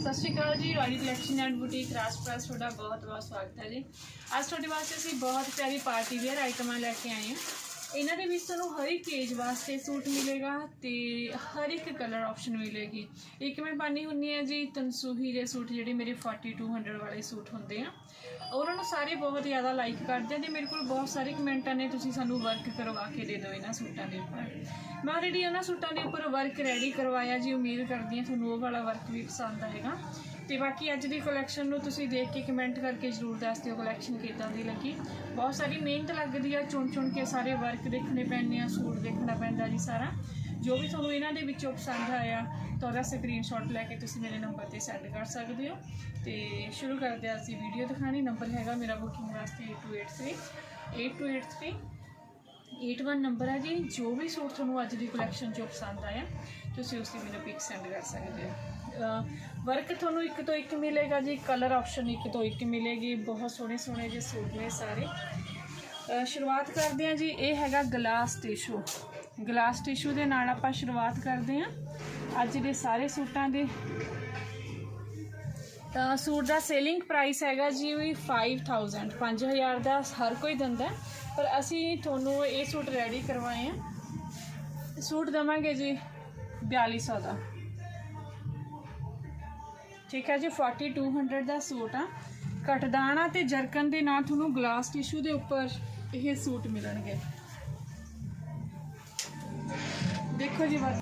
ਸਤਿ ਸ਼੍ਰੀ ਅਕਾਲ ਜੀ royal collection and boutique Raj press ਤੁਹਾਡਾ ਬਹੁਤ ਬਹੁਤ ਸਵਾਗਤ ਹੈ ਜੀ। ਅੱਜ ਤੁਹਾਡੇ ਵਾਸਤੇ ਅਸੀਂ ਬਹੁਤ ਪਿਆਰੀ ਪਾਰਟੀ ਵੇਅਰ ਆਈਟਮਾਂ ਲੈ ਕੇ ਆਏ ਹਾਂ। ਇਹਨਾਂ ਦੇ ਵਿੱਚ ਤੁਹਾਨੂੰ ਹਰ ਇੱਕ ਏਜ ਵਾਸਤੇ ਸੂਟ ਮਿਲੇਗਾ ਤੇ ਹਰ ਇੱਕ ਕਲਰ ਆਪਸ਼ਨ ਮਿਲੇਗੀ। ਇੱਕ ਮੈਂ ਪਾਣੀ ਹੁੰਨੀ ਹੈ ਜੀ ਤਨਸੂਹੀ ਦੇ ਸੂਟ, ਜਿਹੜੇ ਮੇਰੇ 4200 ਵਾਲੇ ਸੂਟ ਹੁੰਦੇ ਆ। ਉਹਨਾਂ ਨੂੰ ਸਾਰੇ ਬਹੁਤ ਜ਼ਿਆਦਾ ਲਾਈਕ ਕਰਦੇ ਆ ਤੇ ਮੇਰੇ ਕੋਲ ਬਹੁਤ ਸਾਰੇ ਕਮੈਂਟਾਂ ਨੇ, ਤੁਸੀਂ ਸਾਨੂੰ ਵਰਕ ਕਰਵਾ ਕੇ ਦੇ ਦਿਓ ਇਹਨਾਂ ਸੂਟਾਂ ਦੇ ਉੱਪਰ। ਮੈਂ ਆਲਰੇਡੀ ਉਹਨਾਂ ਸੂਟਾਂ ਦੇ ਉੱਪਰ ਵਰਕ ਰੈਡੀ ਕਰਵਾਇਆ ਜੀ, ਉਮੀਦ ਕਰਦੀ ਹਾਂ ਤੁਹਾਨੂੰ ਉਹ ਵਾਲਾ ਵਰਕ ਵੀ ਪਸੰਦ ਆਏਗਾ। ਤੇ ਬਾਕੀ ਅੱਜ ਦੀ ਕਲੈਕਸ਼ਨ ਨੂੰ ਤੁਸੀਂ ਦੇਖ ਕੇ ਕਮੈਂਟ ਕਰਕੇ ਜ਼ਰੂਰ ਦੱਸ ਦਿਓ ਕਲੈਕਸ਼ਨ ਕਿੱਦਾਂ ਦੀ ਲੱਗੀ। ਬਹੁਤ ਸਾਰੀ ਮਿਹਨਤ ਲੱਗਦੀ ਆ ਚੁਣ ਚੁਣ ਕੇ ਸਾਰੇ ਵਰਕ ਦੇਖਣੇ ਪੈਂਦੇ ਆ, ਸੂਟ ਦੇਖਣਾ ਪੈਂਦਾ ਜੀ ਸਾਰਾ। ਜੋ ਵੀ ਤੁਹਾਨੂੰ ਇਹਨਾਂ ਦੇ ਵਿੱਚੋਂ ਪਸੰਦ ਆਇਆ, ਤਾਂ ਉਹਦਾ ਸਕਰੀਨਸ਼ਾਟ ਲੈ ਕੇ ਤੁਸੀਂ ਮੇਰੇ ਨੰਬਰ ਤੇ ਸੈਂਡ ਕਰ ਸਕਦੇ ਹੋ। ਤੇ ਸ਼ੁਰੂ ਕਰਦੇ ਹਾਂ ਅਸੀਂ ਵੀਡੀਓ ਦਿਖਾਣੀ ਨੰਬਰ ਹੈਗਾ ਮੇਰਾ ਬੁਕਿੰਗ ਵਾਸਤੇ 8283 8283 81 ਨੰਬਰ ਹੈ ਜੀ। ਜੋ ਵੀ ਸੂਟ ਤੁਹਾਨੂੰ ਅੱਜ ਦੀ ਕਲੈਕਸ਼ਨ ਚੋਂ ਪਸੰਦ ਆਇਆ, ਤੁਸੀਂ ਉਸ ਦੀ ਮੈਨੂੰ ਪਿਕ ਸੈਂਡ ਕਰ ਸਕਦੇ ਹੋ। ਵਰਕ ਤੁਹਾਨੂੰ ਇੱਕ ਤੋਂ ਇੱਕ ਮਿਲੇਗਾ ਜੀ ਕਲਰ ਆਪਸ਼ਨ ਇੱਕ ਤੋਂ ਇੱਕ ਮਿਲੇਗੀ, ਬਹੁਤ ਸੋਹਣੇ ਸੋਹਣੇ ਜੇ ਸੂਟ ਨੇ ਸਾਰੇ। ਸ਼ੁਰੂਆਤ ਕਰਦੇ ਹਾਂ ਜੀ, ਇਹ ਹੈਗਾ ਗਲਾਸ ਟਿਸ਼ੂ ਗਲਾਸ ਟਿਸ਼ੂ ਦੇ ਨਾਲ ਆਪਾਂ ਸ਼ੁਰੂਆਤ ਕਰਦੇ ਹਾਂ। ਅੱਜ ਦੇ ਸਾਰੇ ਸੂਟਾਂ ਦੇ। ਤਾਂ ਸੂਟ ਦਾ ਸੇਲਿੰਗ ਪ੍ਰਾਈਸ ਹੈਗਾ ਜੀ ਵੀ 5000 5000 ਦਾ ਹਰ ਕੋਈ ਦਿੰਦਾ ਪਰ ਅਸੀਂ ਤੁਹਾਨੂੰ ਇਹ ਸੂਟ ਰੈਡੀ ਕਰਵਾਏ ਆ। ਸੂਟ ਦਵਾਂਗੇ ਜੀ 4200 ਦਾ। ਠੀਕ ਹੈ ਜੀ 4200 ਦਾ ਸੂਟ ਆ। ਕਟਦਾਣਾ ਤੇ ਜਰਕਨ ਦੇ ਨਾਲ ਤੁਹਾਨੂੰ ਗਲਾਸ ਟਿਸ਼ੂ ਦੇ ਉੱਪਰ ਇਹ ਸੂਟ ਮਿਲਣਗੇ। ਦੇਖੋ ਜੀ ਬਸ।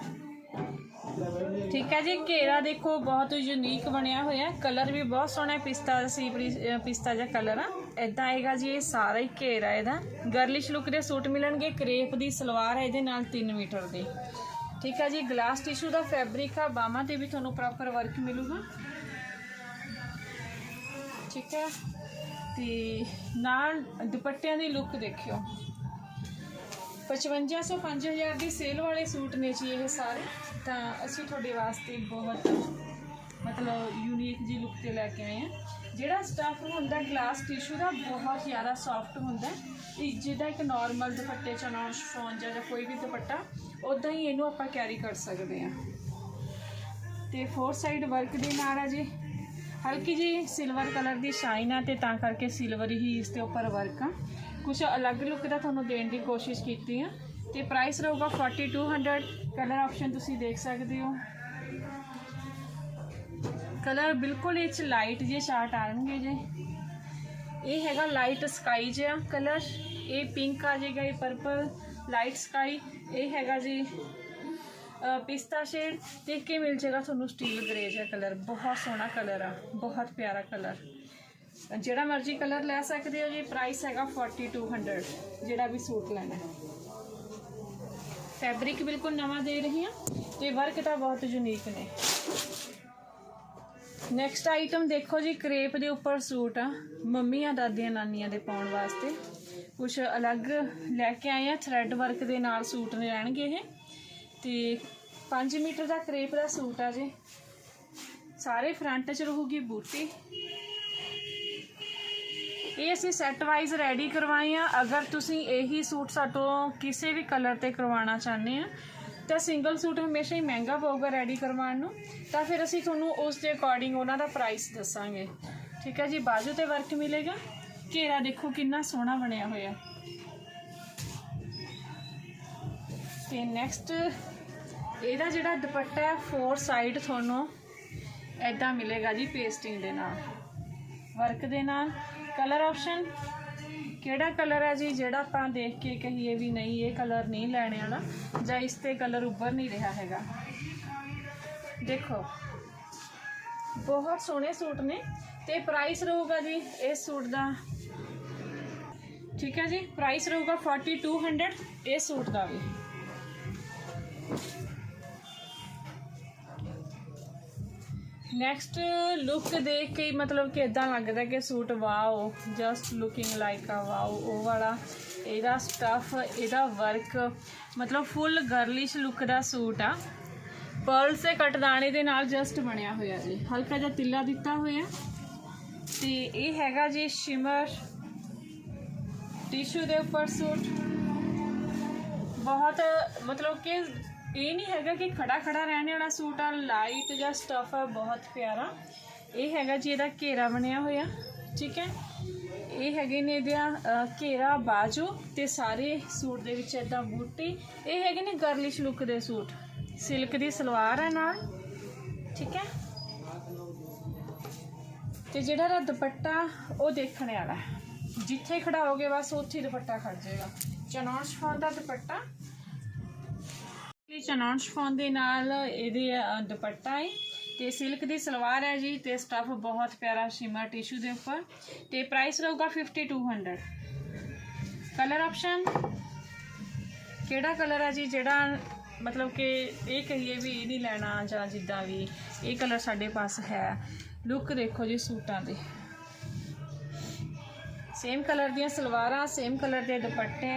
ਠੀਕ ਹੈ ਜੀ, ਘੇਰਾ ਦੇਖੋ, ਬਹੁਤ ਯੂਨੀਕ ਬਣਿਆ ਹੋਇਆ ਕਲਰ ਵੀ ਬਹੁਤ ਸੋਹਣਾ ਪਿਸਤਾ ਸੀ ਅਹ ਪਿਸਤਾ ਜਿਹਾ ਕਲਰ ਆ। ਇਦਾਂ ਆਏਗਾ ਜੀ, ਇਹ ਸਾਰਾ ਹੀ ਘੇਰਾ ਇਹਦਾ। ਗਰਲਿਸ਼ ਲੁੱਕ ਦੇ ਸੂਟ ਮਿਲਣਗੇ, ਕਰੇਪ ਦੀ ਸਲਵਾਰ ਹੈ ਇਹਦੇ ਨਾਲ 3 ਮੀਟਰ ਦੀ। ਠੀਕ ਹੈ ਜੀ ਗਲਾਸ ਟਿਸ਼ੂ ਦਾ ਫੈਬਰਿਕ ਆ, ਬਾਹਾਂ ਤੇ ਵੀ ਤੁਹਾਨੂੰ ਪ੍ਰੋਪਰ ਵਰਕ ਮਿਲੂਗਾ। ਠੀਕ ਹੈ? ਤੇ ਨਾਲ ਦੁਪੱਟਿਆਂ ਦੀ ਲੁੱਕ ਦੇਖਿਓ। 5500 5000 ਦੀ ਸੇਲ ਵਾਲੇ ਸੂਟ ਨੇ ਜੀ ਇਹ ਸਾਰੇ। ਤਾਂ ਅਸੀਂ ਤੁਹਾਡੇ ਵਾਸਤੇ ਬਹੁਤ ਮਤਲਬ ਯੂਨੀਕ ਜੀ ਲੁੱਕ ਤੇ ਲੈ ਕੇ ਆਏ ਆ ਜਿਹੜਾ ਸਟਫ ਹੁੰਦਾ ਗਲਾਸ ਟਿਸ਼ੂ ਦਾ, ਬਹੁਤ ਜ਼ਿਆਦਾ ਸੌਫਟ ਹੁੰਦਾ ਇਹ ਜਿਹਦਾ ਇੱਕ ਨਾਰਮਲ ਦੁਪੱਟੇ ਚਨਾ ਸ਼ਫੋਨ ਜਾਂ ਜਾਂ ਕੋਈ ਵੀ ਦੁਪੱਟਾ ਉਦਾਂ ਹੀ ਇਹਨੂੰ ਆਪਾਂ ਕੈਰੀ ਕਰ ਸਕਦੇ ਆ ਤੇ ਫੋਰ ਸਾਈਡ ਵਰਕ ਦੇ ਨਾਲ ਆ ਜੀ। ਹਲਕੀ ਜੀ ਸਿਲਵਰ ਕਲਰ ਦੀ ਸ਼ਾਈਨ ਆ ਤੇ ਤਾਂ ਕਰਕੇ ਸਿਲਵਰ ਹੀ ਇਸ ਦੇ ਉੱਪਰ ਵਰਕ ਆ। ਕੁਝ ਅਲੱਗ ਲੁੱਕ ਦਾ ਤੁਹਾਨੂੰ ਦੇਣ ਦੀ ਕੋਸ਼ਿਸ਼ ਕੀਤੀ ਆ। ਤੇ ਪ੍ਰਾਈਸ ਰਹੂਗਾ 4200 ਕਲਰ ਆਪਸ਼ਨ ਤੁਸੀਂ ਦੇਖ ਸਕਦੇ ਹੋ। ਕਲਰ ਬਿਲਕੁਲ ਇਹ ਚ ਲਾਈਟ ਜੇ ਚਾਰਟ ਆਣਗੇ ਜੇ। ਇਹ ਹੈਗਾ ਲਾਈਟ ਸਕਾਈ ਜਿਹਾ ਕਲਰ ਇਹ ਪਿੰਕ ਆ ਜਾਏਗਾ ਇਹ ਪਰਪਲ ਲਾਈਟ ਸਕਾਈ ਇਹ ਹੈਗਾ ਜੀ ਪਿਸਤਾ ਸ਼ੇਡ ਦੇਖ ਕੇ ਮਿਲ ਜਾਏਗਾ ਤੁਹਾਨੂੰ ਸਟੀਲ ਗ੍ਰੇ ਜਿਹਾ ਕਲਰ ਬਹੁਤ ਸੋਹਣਾ ਕਲਰ ਆ, ਬਹੁਤ ਪਿਆਰਾ ਕਲਰ ਜਿਹੜਾ ਮਰਜ਼ੀ ਕਲਰ ਲੈ ਸਕਦੇ ਹੋ ਜੀ ਪ੍ਰਾਈਸ ਹੈਗਾ 4200 ਜਿਹੜਾ ਵੀ ਸੂਟ ਲੈਣਾ ਫੈਬਰਿਕ ਬਿਲਕੁਲ ਨਵਾਂ ਦੇ ਰਹੀ ਹਾਂ ਤੇ ਵਰਕ ਤਾਂ ਬਹੁਤ ਯੂਨੀਕ ਨੇ। ਨੈਕਸਟ ਆਈਟਮ ਦੇਖੋ ਜੀ ਕਰੇਪ ਦੇ ਉੱਪਰ ਸੂਟ ਆ। ਮੰਮੀਆਂ, ਦਾਦੀਆਂ, ਨਾਨੀਆਂ ਦੇ ਪਾਉਣ ਵਾਸਤੇ। ਕੁਝ ਅਲੱਗ ਲੈ ਕੇ ਆਏ ਆ ਥ੍ਰੈਡ ਵਰਕ ਦੇ ਨਾਲ ਸੂਟ ਨੇ ਰਹਿਣਗੇ ਇਹ। ਤੇ 5 ਮੀਟਰ ਦਾ ਕਰੇਪ ਦਾ ਸੂਟ ਆ ਜੀ। ਸਾਰੇ ਫਰੰਟ 'ਚ ਰਹੂਗੀ ਬੂਟੀ। ਇਹ ਅਸੀਂ ਸੈੱਟ ਵਾਈਜ਼ ਰੈਡੀ ਕਰਵਾਏ ਆ। ਅਗਰ ਤੁਸੀਂ ਇਹੀ ਸੂਟ ਸਾਤੋਂ ਕਿਸੇ ਵੀ ਕਲਰ ਤੇ ਕਰਵਾਉਣਾ ਚਾਹੁੰਦੇ ਆ, ਤਾਂ ਸਿੰਗਲ ਸੂਟ ਹਮੇਸ਼ਾ ਹੀ ਮਹਿੰਗਾ ਪਊਗਾ ਰੈਡੀ ਕਰਵਾਉਣ ਨੂੰ। ਤਾਂ ਫਿਰ ਅਸੀਂ ਤੁਹਾਨੂੰ ਉਸ ਦੇ ਅਕੋਰਡਿੰਗ ਉਹਨਾਂ ਦਾ ਪ੍ਰਾਈਸ ਦੱਸਾਂਗੇ। ਠੀਕ ਹੈ ਜੀ? ਬਾਜੂ ਤੇ ਵਰਕ ਮਿਲੇਗਾ। ਘੇਰਾ ਦੇਖੋ ਕਿੰਨਾ ਸੋਹਣਾ ਬਣਿਆ ਹੋਇਆ। ਤੇ ਨੈਕਸਟ ਇਹਦਾ ਜਿਹੜਾ ਦੁਪੱਟਾ ਹੈ ਫੋਰ ਸਾਈਡ ਤੁਹਾਨੂੰ ਐਦਾਂ ਮਿਲੇਗਾ ਜੀ ਪੇਸਟਿੰਗ ਦੇ ਨਾਲ। ਵਰਕ ਦੇ ਨਾਲ। ਕਲਰ ਆਪਸ਼ਨ ਕਿਹੜਾ ਕਲਰ ਹੈ ਜੀ? ਜਿਹੜਾ ਆਪਾਂ ਦੇਖ ਕੇ ਕਹੀਏ ਵੀ ਨਹੀਂ, ਇਹ ਕਲਰ ਨਹੀਂ ਲੈਣੇ ਵਾਲਾ, ਜਾਂ ਇਸ ਤੇ ਕਲਰ ਉੱਭਰ ਨਹੀਂ ਰਿਹਾ ਹੈਗਾ। ਦੇਖੋ, ਬਹੁਤ ਸੋਹਣੇ ਸੂਟ ਨੇ ਤੇ ਪ੍ਰਾਈਸ ਰਹੂਗਾ ਜੀ ਇਸ ਸੂਟ ਦਾ। ਠੀਕ ਹੈ ਜੀ? ਪ੍ਰਾਈਸ ਰਹੂਗਾ 4200 ਇਸ ਸੂਟ ਦਾ ਵੀ। ਨੈਕਸਟ ਲੁੱਕ ਦੇਖ ਕੇ ਮਤਲਬ ਕਿ ਇਦਾਂ ਲੱਗਦਾ ਕਿ suit wow just looking like ਆ ਵਾਓ, ਉਹ ਵਾਲਾ। ਇਹਦਾ ਸਟਫ ਇਹਦਾ ਵਰਕ ਮਤਲਬ ਫੁੱਲ ਗਰਲਿਸ਼ ਲੁੱਕ ਦਾ ਸੂਟ ਆ। ਪਰਲ ਸੇ ਕਟਦਾਣੇ ਦੇ ਨਾਲ ਜਸਟ ਬਣਿਆ ਹੋਇਆ ਜੀ। ਹਲਕਾ ਜਿਹਾ ਤਿੱਲਾ ਦਿੱਤਾ ਹੋਇਆ। ਤੇ ਇਹ ਹੈਗਾ ਜੀ ਸ਼ਿਮਰ ਟਿਸ਼ੂ ਦੇ ਉੱਪਰ ਸੂਟ। ਬਹੁਤ ਮਤਲਬ ਕਿ ਇਹ ਨਹੀਂ ਹੈਗਾ ਕਿ ਖੜਾ ਖੜਾ ਰਹਿਣ ਵਾਲਾ ਸੂਟ ਆ ਲਾਈਟ ਜਾਂ ਸਟਫ ਆ, ਬਹੁਤ ਪਿਆਰਾ। ਇਹ ਹੈਗਾ ਜੀ ਇਹਦਾ ਘੇਰਾ ਬਣਿਆ ਹੋਇਆ, ਠੀਕ ਹੈ? ਇਹ ਹੈਗੇ ਨੇ ਇਹਦਾ ਘੇਰਾ, ਬਾਜੂ ਤੇ ਸਾਰੇ ਸੂਟ ਦੇ ਵਿੱਚ ਇਦਾਂ ਬੂਟੀ। ਇਹ ਹੈਗੇ ਨੇ ਗਰਲਿਸ਼ ਲੁੱਕ ਦੇ ਸੂਟ। ਸਿਲਕ ਦੀ ਸਲਵਾਰ ਹੈ ਨਾਲ, ਠੀਕ ਹੈ? ਤੇ ਜਿਹੜਾ ਇਹਦਾ ਦੁਪੱਟਾ, ਉਹ ਦੇਖਣ ਵਾਲਾ ਜਿੱਥੇ ਖੜਾਓਗੇ ਬਸ ਉੱਥੇ ਹੀ ਦੁਪੱਟਾ ਖੜ ਜਾਏਗਾ। ਚਨੌਨ ਸ਼ਫਾਨ ਦਾ ਦੁਪੱਟਾ। ਇਹ ਚਨੌਨ ਸ਼ਫਾਨ ਦੇ ਨਾਲ ਇਹਦੇ ਦੁਪੱਟਾ ਹੈ ਤੇ ਸਿਲਕ ਦੀ ਸਲਵਾਰ ਹੈ ਜੀ, ਤੇ ਸਟਫ ਬਹੁਤ ਪਿਆਰਾ ਸ਼ਿਮਰ ਟਿਸ਼ੂ ਦੇ ਉੱਪਰ, ਤੇ ਪ੍ਰਾਈਸ ਰਹੂਗਾ 5200 ਕਲਰ ਆਪਸ਼ਨ ਕਿਹੜਾ ਕਲਰ ਹੈ ਜੀ, ਜਿਹੜਾ ਮਤਲਬ ਕਿ ਇਹ ਕਹੀਏ ਵੀ ਇਹ ਨਹੀਂ ਲੈਣਾ ਜਾਂ ਜਿੱਦਾਂ ਵੀ ਇਹ ਕਲਰ ਸਾਡੇ ਪਾਸ ਹੈ। ਲੁੱਕ ਦੇਖੋ ਜੀ ਸੂਟਾਂ ਦੇ। ਸੇਮ ਕਲਰ ਦੀਆਂ ਸਲਵਾਰਾਂ ਸੇਮ ਕਲਰ ਦੇ ਦੁਪੱਟੇ।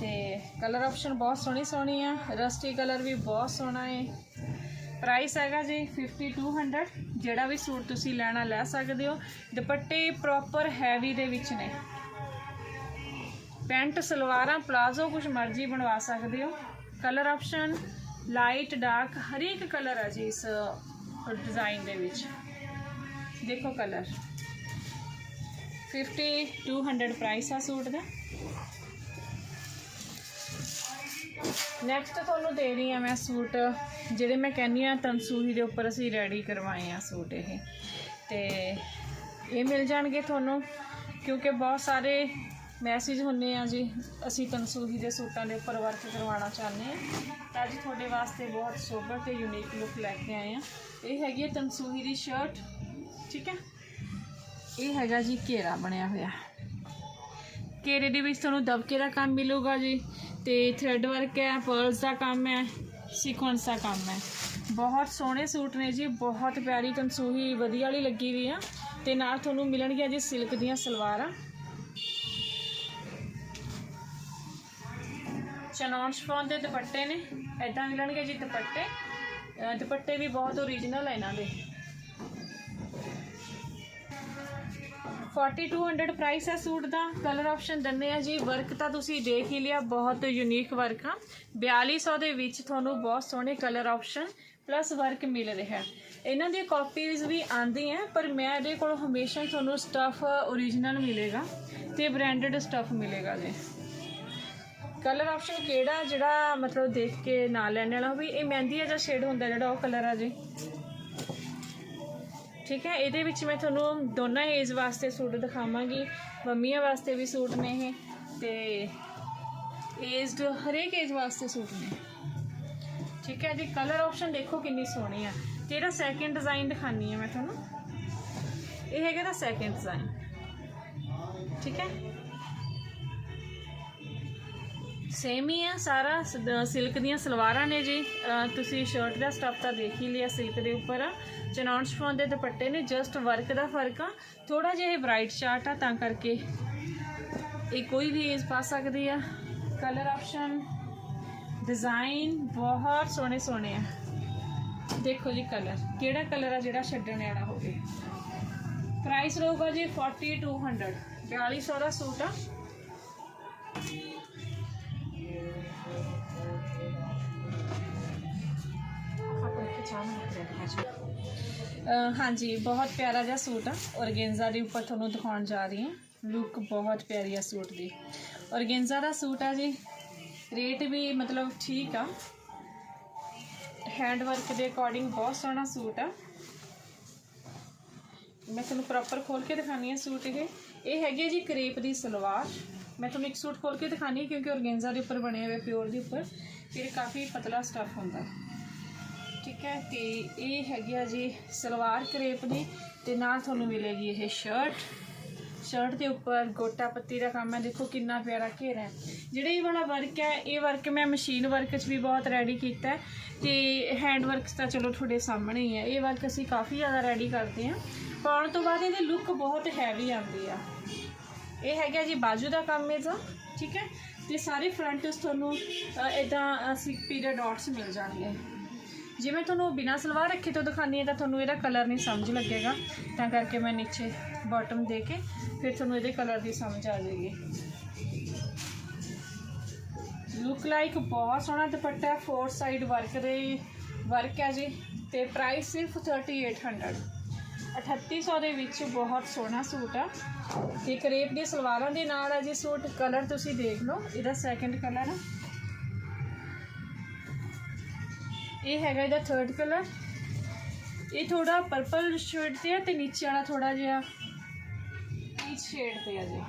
ਤੇ ਕਲਰ ਆਪਸ਼ਨ ਬਹੁਤ ਸੋਹਣੀ ਸੋਹਣੀ ਆ। ਰਸਟੀ ਕਲਰ ਵੀ ਬਹੁਤ ਸੋਹਣਾ ਏ। ਪ੍ਰਾਈਸ ਹੈਗਾ ਜੀ 5200 ਜਿਹੜਾ ਵੀ ਸੂਟ ਤੁਸੀਂ ਲੈਣਾ, ਲੈ ਸਕਦੇ ਹੋ। ਦੁਪੱਟੇ ਪ੍ਰੋਪਰ ਹੈਵੀ ਦੇ ਵਿੱਚ ਨੇ। ਪੈਂਟ, ਸਲਵਾਰਾਂ ਪਲਾਜ਼ੋ ਕੁਝ ਮਰਜ਼ੀ ਬਣਵਾ ਸਕਦੇ ਹੋ। ਕਲਰ ਆਪਸ਼ਨ ਲਾਈਟ ਡਾਰਕ ਹਰ ਇੱਕ ਕਲਰ ਆ ਜੀ ਇਸ ਡਿਜ਼ਾਈਨ ਦੇ ਵਿੱਚ। ਦੇਖੋ ਕਲਰ 5200 ਪ੍ਰਾਈਸ ਆ ਸੂਟ ਦਾ। ਨੈਕਸਟ ਤੁਹਾਨੂੰ ਦੇ ਰਹੀ ਆ ਮੈਂ ਸੂਟ, ਜਿਹੜੇ ਮੈਂ ਕਹਿੰਨੀ ਆ ਤਨਸੂਹੀ ਦੇ ਉੱਪਰ ਅਸੀਂ ਰੈਡੀ ਕਰਵਾਏ ਆ ਸੂਟ ਇਹ। ਤੇ ਇਹ ਮਿਲ ਜਾਣਗੇ ਤੁਹਾਨੂੰ, ਕਿਉਂਕਿ ਬਹੁਤ ਸਾਰੇ ਮੈਸੇਜ ਹੁੰਨੇ ਆ ਜੀ, ਅਸੀਂ ਤਨਸੂਹੀ ਦੇ ਸੂਟਾਂ ਦੇ ਉੱਪਰ ਵਰਕ ਕਰਵਾਉਣਾ ਚਾਹੁੰਦੇ ਆ। ਤਾਂ ਅੱਜ ਤੁਹਾਡੇ ਵਾਸਤੇ ਬਹੁਤ ਸੋਬਰ ਤੇ ਯੂਨੀਕ ਲੁੱਕ ਲੈ ਕੇ ਆਏ ਆ। ਇਹ ਹੈਗੀ ਹੈ ਤਨਸੂਹੀ ਦੀ ਸ਼ਰਟ ਠੀਕ ਹੈ ਇਹ ਹੈਗਾ ਜੀ ਘੇਰਾ ਬਣਿਆ ਹੋਇਆ। ਘੇਰੇ ਦੇ ਵਿੱਚ ਤੁਹਾਨੂੰ ਦਬਕੇ ਦਾ ਕੰਮ ਮਿਲੂਗਾ ਜੀ। ਤੇ ਥ੍ਰੈਡ ਵਰਕ ਹੈ ਪਰਲਸ ਦਾ ਕੰਮ ਹੈ ਸੀਕੁਐਂਸ ਦਾ ਕੰਮ ਹੈ। ਬਹੁਤ ਸੋਹਣੇ ਸੂਟ ਨੇ ਜੀ, ਬਹੁਤ ਪਿਆਰੀ ਤਨਸੂਹੀ ਵਧੀਆ ਵਾਲੀ ਲੱਗੀ ਹੋਈ ਆ। ਤੇ ਨਾਲ ਤੁਹਾਨੂੰ ਮਿਲਣਗੀਆਂ ਜੀ ਸਿਲਕ ਦੀਆਂ ਸਲਵਾਰਾਂ। ਚਨੌਨ ਸ਼ਫੋਨ ਦੇ ਦੁਪੱਟੇ ਨੇ ਐਦਾਂ ਮਿਲਣਗੇ ਜੀ ਦੁਪੱਟੇ। ਦੁਪੱਟੇ ਵੀ ਬਹੁਤ ਓਰੀਜਨਲ ਹੈ ਇਹਨਾਂ ਦੇ। 4200 ਪ੍ਰਾਈਸ ਹੈ ਸੂਟ ਦਾ। ਕਲਰ ਆਪਸ਼ਨ ਦੰਨੇ ਆ ਜੀ। ਵਰਕ ਤਾਂ ਤੁਸੀਂ ਦੇਖ ਹੀ ਲਿਆ, ਬਹੁਤ ਯੂਨੀਕ ਵਰਕ ਆ। 4200 ਦੇ ਵਿੱਚ ਤੁਹਾਨੂੰ ਬਹੁਤ ਸੋਹਣੇ ਕਲਰ ਆਪਸ਼ਨ ਪਲੱਸ ਵਰਕ ਮਿਲ ਰਿਹਾ। ਇਹਨਾਂ ਦੀਆਂ ਕਾਪੀਜ਼ ਵੀ ਆਂਦੀਆਂ ਪਰ ਮੈਂ ਇਹਦੇ ਕੋਲ ਹਮੇਸ਼ਾ ਤੁਹਾਨੂੰ ਸਟਫ ਓਰੀਜਨਲ ਮਿਲੇਗਾ ਤੇ ਬ੍ਰਾਂਡਡ ਸਟਫ ਮਿਲੇਗਾ ਜੀ। ਕਲਰ ਆਪਸ਼ਨ ਕਿਹੜਾ, ਜਿਹੜਾ ਮਤਲਬ ਦੇਖ ਕੇ ਨਾ ਲੈਣ ਵਾਲਾ ਹੋਵੇ, ਇਹ ਮਹਿੰਦੀ ਜਾਂ ਸ਼ੇਡ ਹੁੰਦਾ ਜਿਹੜਾ, ਉਹ ਕਲਰ ਆ ਜੀ। ਠੀਕ ਹੈ, ਇਹਦੇ ਵਿੱਚ ਮੈਂ ਤੁਹਾਨੂੰ ਦੋਨਾਂ ਏਜ ਵਾਸਤੇ ਸੂਟ ਦਿਖਾਵਾਂਗੀ, ਮੰਮੀਆਂ ਵਾਸਤੇ ਵੀ ਸੂਟ ਨੇ ਇਹ ਤੇ ਏਜਡ ਹਰੇਕ ਏਜ ਵਾਸਤੇ ਸੂਟ ਨੇ। ਠੀਕ ਹੈ ਜੀ ਕਲਰ ਆਪਸ਼ਨ ਦੇਖੋ ਕਿੰਨੀ ਸੋਹਣੀ ਆ। ਤੇ ਇਹਦਾ ਸੈਕਿੰਡ ਡਿਜ਼ਾਈਨ ਦਿਖਾਨੀ ਆ ਮੈਂ ਤੁਹਾਨੂੰ, ਇਹ ਹੈਗਾ ਦਾ ਸੈਕਿੰਡ ਡਿਜ਼ਾਈਨ ਠੀਕ ਹੈ ਸੇਮ ਹੀ ਆ ਸਾਰਾ ਸਿਲਕ ਦੀਆਂ ਸਲਵਾਰਾਂ ਨੇ ਜੀ। ਤੁਸੀਂ ਸ਼ਰਟ ਦਾ ਸਟਫ ਤਾਂ ਦੇਖ ਹੀ ਲਿਆ ਸਿਲਕ ਦੇ ਉੱਪਰ। ਆ ਚਨੌਨ ਸ਼ਫੋਨ ਦੇ ਦੁਪੱਟੇ ਨੇ ਜਸਟ ਵਰਕ ਦਾ ਫ਼ਰਕ ਆ। ਥੋੜਾ ਜਿਹਾ ਇਹ ਬ੍ਰਾਈਟ ਚਾਰਟ ਆ, ਤਾਂ ਕਰਕੇ ਇਹ ਕੋਈ ਵੀ ਏਜ ਪਾ ਸਕਦੀ ਆ। ਕਲਰ ਆਪਸ਼ਨ ਡਿਜ਼ਾਈਨ ਬਹੁਤ ਸੋਹਣੇ ਸੋਹਣੇ ਆ। ਦੇਖੋ ਜੀ ਕਲਰ ਕਿਹੜਾ ਕਲਰ ਆ ਜਿਹੜਾ ਛੱਡਣ ਵਾਲਾ ਹੋਵੇ। ਪ੍ਰਾਈਸ ਰਹੂਗਾ ਜੀ 4200 4200 ਦਾ ਸੂਟ ਆ। ਅਹ ਹਾਂਜੀ, ਬਹੁਤ ਪਿਆਰਾ ਜਿਹਾ ਸੂਟ ਆ। ਔਰਗੈਂਜਾ ਦੇ ਉੱਪਰ ਤੁਹਾਨੂੰ ਦਿਖਾਉਣ ਜਾ ਰਹੀ ਹਾਂ। ਲੁੱਕ ਬਹੁਤ ਪਿਆਰੀ ਆ ਸੂਟ ਦੀ। ਔਰਗੇਂਜ਼ਾ ਦਾ ਸੂਟ ਆ ਜੀ। ਰੇਟ ਵੀ ਮਤਲਬ ਠੀਕ ਆ। ਹੈਂਡ ਵਰਕ ਦੇ ਅਕੋਰਡਿੰਗ ਬਹੁਤ ਸੋਹਣਾ ਸੂਟ ਆ। ਮੈਂ ਤੁਹਾਨੂੰ ਪ੍ਰੋਪਰ ਖੋਲ ਕੇ ਦਿਖਾਣੀ ਹੈ ਸੂਟ ਇਹ। ਇਹ ਹੈਗੀ ਹੈ ਜੀ ਕਰੇਪ ਦੀ ਸਲਵਾਰ। ਮੈਂ ਤੁਹਾਨੂੰ ਇੱਕ ਸੂਟ ਖੋਲ ਕੇ ਦਿਖਾਣੀ ਹੈ ਕਿਉਂਕਿ ਔਰਗੇਂਜ਼ਾ ਦੇ ਉੱਪਰ ਬਣੇ ਹੋਏ ਪਿਓਰ ਦੇ ਉੱਪਰ। ਫਿਰ ਕਾਫੀ ਪਤਲਾ ਸਟਫ ਹੁੰਦਾ। ਠੀਕ ਹੈ ਤੇ ਇਹ ਹੈਗੀ ਆ ਜੀ ਸਲਵਾਰ ਕਰੇਪ ਦੀ ਤੇ ਨਾਲ ਤੁਹਾਨੂੰ ਮਿਲੇਗੀ ਇਹ ਸ਼ਰਟ ਸ਼ਰਟ ਦੇ ਉੱਪਰ ਗੋਟਾ ਪੱਤੀ ਦਾ ਕੰਮ ਹੈ। ਦੇਖੋ ਕਿੰਨਾ ਪਿਆਰਾ ਘੇਰਾ ਹੈ। ਜਿਹੜਾ ਇਹ ਵਾਲਾ ਵਰਕ ਹੈ, ਇਹ ਵਰਕ ਮੈਂ ਮਸ਼ੀਨ ਵਰਕ 'ਚ ਵੀ ਬਹੁਤ ਰੈਡੀ ਕੀਤਾ ਹੈ ਤੇ ਹੈਂਡ ਵਰਕਸ ਤਾਂ ਚਲੋ ਤੁਹਾਡੇ ਸਾਹਮਣੇ ਹੀ ਹੈ। ਇਹ ਵਰਕ ਅਸੀਂ ਕਾਫੀ ਜ਼ਿਆਦਾ ਰੈਡੀ ਕਰਦੇ ਹਾਂ। ਪਾਉਣ ਤੋਂ ਬਾਅਦ ਇਹਦੀ ਲੁੱਕ ਬਹੁਤ ਹੈਵੀ ਆਉਂਦੀ ਆ। ਇਹ ਹੈਗਾ ਜੀ ਬਾਜੂ ਦਾ ਕੰਮ ਇਹਦਾ, ਠੀਕ ਹੈ? ਤੇ ਸਾਰੇ ਫਰੰਟ ਤੁਹਾਨੂੰ ਇਦਾਂ ਅਸੀਂ ਪੀਰੀਅਡ ਡਾਟਸ ਮਿਲ ਜਾਣਗੇ। ਜੇ ਮੈਂ ਤੁਹਾਨੂੰ ਬਿਨਾ ਸਲਵਾਰ ਰੱਖੇ ਤੋਂ ਦਿਖਾਉਂਦੀ ਹਾਂ, ਤਾਂ ਤੁਹਾਨੂੰ ਇਹਦਾ ਕਲਰ ਨਹੀਂ ਸਮਝ ਲੱਗੇਗਾ। ਤਾਂ ਕਰਕੇ ਮੈਂ ਨੀਚੇ ਬਾਟਮ ਦੇ ਕੇ ਫਿਰ ਤੁਹਾਨੂੰ ਇਹਦੇ ਕਲਰ ਦੀ ਸਮਝ ਆ ਜਾਏਗੀ। ਲੁੱਕ ਲਾਈਕ ਬਹੁਤ ਸੋਹਣਾ ਦੁਪੱਟਾ ਹੈ ਫੋਰ ਸਾਈਡ ਵਰਕ ਦੇ ਵਰਕ ਹੈ ਜੀ, ਤੇ ਪ੍ਰਾਈਸ ਸਿਰਫ 3800 3800 ਦੇ ਵਿੱਚ ਬਹੁਤ ਸੋਹਣਾ ਸੂਟ ਆ। ਤੇ ਕਰੇਪ ਦੀ ਸਲਵਾਰਾਂ ਦੇ ਨਾਲ ਆ ਜੀ ਸੂਟ ਕਲਰ ਤੁਸੀਂ ਦੇਖ ਲਓ, ਇਹਦਾ ਸੈਕੰਡ ਕਲਰ ਆ। ਇਹ ਹੈਗਾ ਇਹਦਾ ਥਰਡ ਕਲਰ ਇਹ ਥੋੜਾ ਪਰਪਲ ਸ਼ੇਡ ਤੇ ਆ ਤੇ ਨੀਚੇ ਵਾਲਾ ਥੋੜਾ ਜਿਹਾ ਪੀਚ ਸ਼ੇਡ ਤੇ ਆ ਜੀ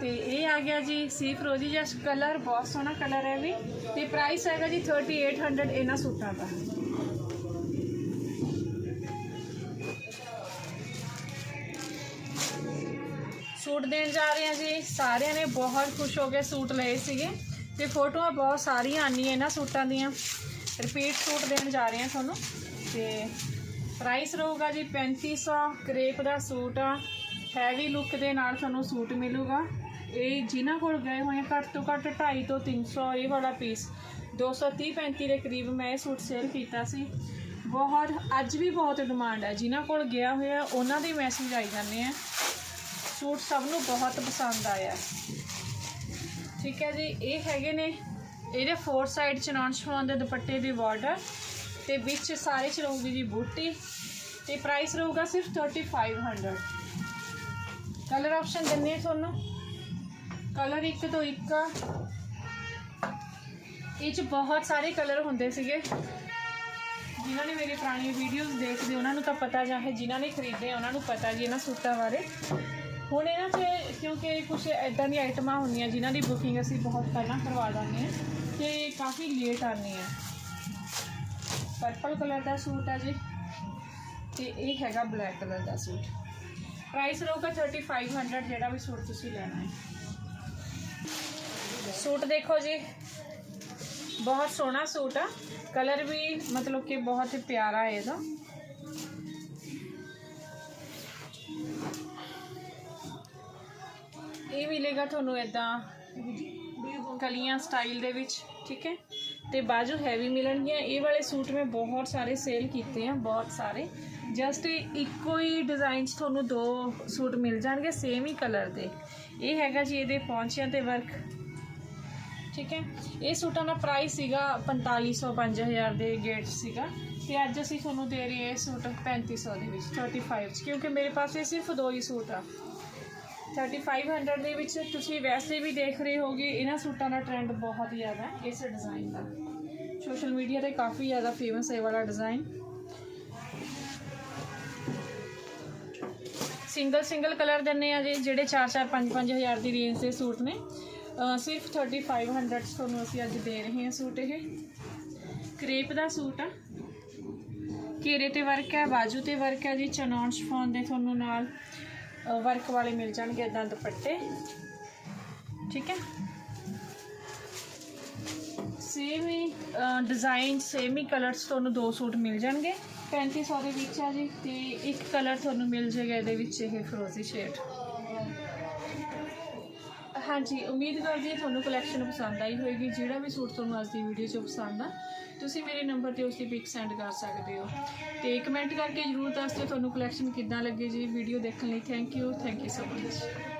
ਤੇ ਇਹ ਆ ਗਿਆ ਜੀ ਸੀ ਫਰੋਜੀ ਜਿਹਾ ਕਲਰ ਬਹੁਤ ਸੋਹਣਾ ਕਲਰ ਹੈ ਵੀ ਤੇ ਪ੍ਰਾਈਸ ਹੈਗਾ ਜੀ 3800 ਇਹਨਾਂ ਸੂਟਾਂ ਦਾ ਸੂਟ ਦੇਣ ਜਾ ਰਹੇ ਹਾਂ ਜੀ ਸਾਰਿਆਂ ਨੇ ਬਹੁਤ ਖੁਸ਼ ਹੋ ਕੇ ਸੂਟ ਲਏ ਸੀਗੇ ਤੇ ਫੋਟੋਆਂ ਬਹੁਤ ਸਾਰੀਆਂ ਆਨੀਆਂ ਇਹਨਾਂ ਸੂਟਾਂ ਦੀਆਂ ਰਿਪੀਟ ਸੂਟ ਦੇਣ ਜਾ ਰਹੇ ਹਾਂ ਤੁਹਾਨੂੰ। ਤੇ ਪ੍ਰਾਈਸ ਰਹੂਗਾ ਜੀ 3500 ਕਰੇਪ ਦਾ ਸੂਟ ਆ। ਹੈਵੀ ਲੁੱਕ ਦੇ ਨਾਲ ਤੁਹਾਨੂੰ ਸੂਟ ਮਿਲੂਗਾ। ਇਹ ਜਿਨ੍ਹਾਂ ਕੋਲ ਗਏ ਹੋਏ ਆ, ਘੱਟ ਤੋਂ ਘੱਟ 250 ਤੋਂ 300 ਇਹ ਵਾਲਾ ਪੀਸ 230 35 ਦੇ ਕਰੀਬ ਮੈਂ ਇਹ ਸੂਟ ਸੇਲ ਕੀਤਾ ਸੀ। ਬਹੁਤ, ਅੱਜ ਵੀ ਬਹੁਤ ਡਿਮਾਂਡ ਹੈ ਜਿਨ੍ਹਾਂ ਕੋਲ ਗਿਆ ਹੋਇਆ, ਉਹਨਾਂ ਦੇ ਮੈਸੇਜ ਆਈ ਜਾਂਦੇ ਆ ਸੂਟ ਸਭ ਨੂੰ ਬਹੁਤ ਪਸੰਦ ਆਇਆ। ਠੀਕ ਹੈ ਜੀ, ਇਹ ਹੈਗੇ ਨੇ ਇਹਦੇ ਫੋਰ ਸਾਈਡ ਚ ਨਾਨ ਦੇ ਦੁਪੱਟੇ ਦੀ ਬਾਰਡਰ ਤੇ ਵਿੱਚ ਸਾਰੇ ਚ ਰਹੂਗੀ ਜੀ ਬੂਟੀ ਤੇ ਪ੍ਰਾਈਸ ਰਹੂਗਾ ਸਿਰਫ 3500 ਕਲਰ ਆਪਸ਼ਨ ਦਿੰਨੇ ਆ ਤੁਹਾਨੂੰ। ਕਲਰ ਇੱਕ ਤੋਂ ਇੱਕ ਆ। ਇਹ ਚ ਬਹੁਤ ਸਾਰੇ ਕਲਰ ਹੁੰਦੇ ਸੀਗੇ। ਜਿਨ੍ਹਾਂ ਨੇ ਮੇਰੀ ਪੁਰਾਣੀ ਵੀਡੀਓਜ਼ ਦੇਖਦੇ, ਉਹਨਾਂ ਨੂੰ ਤਾਂ ਪਤਾ ਜਾਂ ਹੈ। ਜਿਨ੍ਹਾਂ ਨੇ ਖਰੀਦੇ, ਉਹਨਾਂ ਨੂੰ ਪਤਾ ਜੀ ਇਹਨਾਂ ਸੂਟਾਂ ਬਾਰੇ। ਹੁਣ ਇਹਨਾਂ 'ਚ ਕਿਉਂਕਿ ਕੁਝ ਐਦਾਂ ਦੀਆਂ ਆਈਟਮਾਂ ਹੁੰਦੀਆਂ ਜਿਨ੍ਹਾਂ ਦੀ ਬੁਕਿੰਗ ਅਸੀਂ ਬਹੁਤ ਪਹਿਲਾਂ ਕਰਵਾ ਦਾਂਗੇ ਹਾਂ ਤੇ ਕਾਫੀ ਲੇਟ ਆਉਂਦੀ ਹੈ। ਪਰਪਲ ਕਲਰ ਦਾ ਸੂਟ ਆ ਜੀ ਤੇ ਇਹ ਹੈਗਾ ਬਲੈਕ ਕਲਰ ਦਾ ਸੂਟ। ਪ੍ਰਾਈਸ ਰਹੂਗਾ 3500 ਜਿਹੜਾ ਵੀ ਸੂਟ ਤੁਸੀਂ ਲੈਣਾ ਹੈ। ਸੂਟ ਦੇਖੋ ਜੀ, ਬਹੁਤ ਸੋਹਣਾ ਸੂਟ ਆ। ਕਲਰ ਵੀ ਮਤਲਬ ਕਿ ਬਹੁਤ ਹੀ ਪਿਆਰਾ ਹੈ ਇਹਦਾ। ਇਹ ਮਿਲੇਗਾ ਤੁਹਾਨੂੰ ਇਦਾਂ ਕਲੀਆਂ ਸਟਾਈਲ ਦੇ ਵਿੱਚ, ਠੀਕ ਹੈ? ਤੇ ਬਾਜੂ ਹੈਵੀ ਮਿਲਣਗੀਆਂ। ਇਹ ਵਾਲੇ ਸੂਟ ਮੈਂ ਬਹੁਤ ਸਾਰੇ ਸੇਲ ਕੀਤੇ ਆ, ਬਹੁਤ ਸਾਰੇ। ਜਸਟ ਇੱਕੋ ਹੀ ਡਿਜ਼ਾਈਨ 'ਚ ਤੁਹਾਨੂੰ ਦੋ ਸੂਟ ਮਿਲ ਜਾਣਗੇ ਸੇਮ ਹੀ ਕਲਰ ਦੇ। ਇਹ ਹੈਗਾ ਜੀ ਇਹਦੇ ਪੌਂਚਿਆਂ ਤੇ ਵਰਕ ਠੀਕ ਹੈ? ਇਹ ਸੂਟਾਂ ਦਾ ਪ੍ਰਾਈਸ ਸੀਗਾ 4500 5000 ਦੇ ਗੇਟ ਸੀਗਾ। ਤੇ ਅੱਜ ਅਸੀਂ ਤੁਹਾਨੂੰ ਦੇ ਰਹੇ ਹਾਂ ਇਹ ਸੂਟ 3500 ਦੇ ਵਿੱਚ 35 ਚ। ਕਿਉਂਕਿ ਮੇਰੇ ਪਾਸ ਇਹ ਸਿਰਫ ਦੋ ਹੀ ਸੂਟ ਆ। 3500 ਦੇ ਵਿੱਚ ਤੁਸੀਂ ਵੈਸੇ ਵੀ ਦੇਖ ਰਹੇ ਹੋਗੇ, ਇਹਨਾਂ ਸੂਟਾਂ ਦਾ ਟ੍ਰੈਂਡ ਬਹੁਤ ਜ਼ਿਆਦਾ ਹੈ ਇਸ ਡਿਜ਼ਾਈਨ ਦਾ। ਸੋਸ਼ਲ ਮੀਡੀਆ ਤੇ ਕਾਫੀ ਜ਼ਿਆਦਾ ਫੇਮਸ ਹੈ ਇਹ ਵਾਲਾ ਡਿਜ਼ਾਈਨ ਸਿੰਗਲ ਸਿੰਗਲ ਕਲਰ ਦਿੰਨੇ ਆ ਜੀ, ਜਿਹੜੇ 4-4 5-5 ਹਜ਼ਾਰ ਦੀ ਰੇਂਜ ਦੇ ਸੂਟ ਨੇ। ਅਹ ਸਿਰਫ 3500 ਚ ਤੁਹਾਨੂੰ ਅਸੀਂ ਅੱਜ ਦੇ ਰਹੇ ਹਾਂ ਸੂਟ ਇਹ। ਕ੍ਰੇਪ ਦਾ ਸੂਟ ਆ। ਘੇਰੇ ਤੇ ਵਰਕ ਹੈ, ਬਾਜੂ ਤੇ ਵਰਕ ਹੈ ਜੀ ਚਨੌਨ ਸ਼ਫੋਨ ਦੇ ਤੁਹਾਨੂੰ ਨਾਲ। ਵਰਕ ਵਾਲੇ ਮਿਲ ਜਾਣਗੇ ਇਦਾਂ ਦੁਪੱਟੇ। ਠੀਕ ਹੈ? ਸੇਮ ਹੀ ਡਿਜ਼ਾਈਨ ਸੇਮ ਹੀ ਕਲਰਸ ਤੁਹਾਨੂੰ ਦੋ ਸੂਟ ਮਿਲ ਜਾਣਗੇ। 3500 ਦੇ ਵਿੱਚ ਆ ਜੀ ਤੇ ਇੱਕ ਕਲਰ ਤੁਹਾਨੂੰ ਮਿਲ ਜਾਏਗਾ ਇਹਦੇ ਵਿੱਚ ਇਹ ਫਰੋਜ਼ੀ ਸ਼ੇਡ ਹਾਂਜੀ, ਉਮੀਦ ਕਰਦੀ ਹਾਂ ਤੁਹਾਨੂੰ ਕਲੈਕਸ਼ਨ ਪਸੰਦ ਆਈ ਹੋਵੇਗੀ ਜਿਹੜਾ ਵੀ ਸੂਟ ਤੁਹਾਨੂੰ ਅੱਜ ਦੀ ਵੀਡੀਓ 'ਚ ਪਸੰਦ ਆ, ਤੁਸੀਂ ਮੇਰੇ ਨੰਬਰ ਤੇ ਉਸ ਦੀ ਪਿਕ ਸੈਂਡ ਕਰ ਸਕਦੇ ਹੋ। ਤੇ ਕਮੈਂਟ ਕਰਕੇ ਜਰੂਰ ਦੱਸ ਦਿਓ ਤੁਹਾਨੂੰ ਕਲੈਕਸ਼ਨ ਕਿੱਦਾਂ ਲੱਗੇ ਜੀ ਵੀਡੀਓ ਦੇਖਣ ਲਈ thank you thank you so much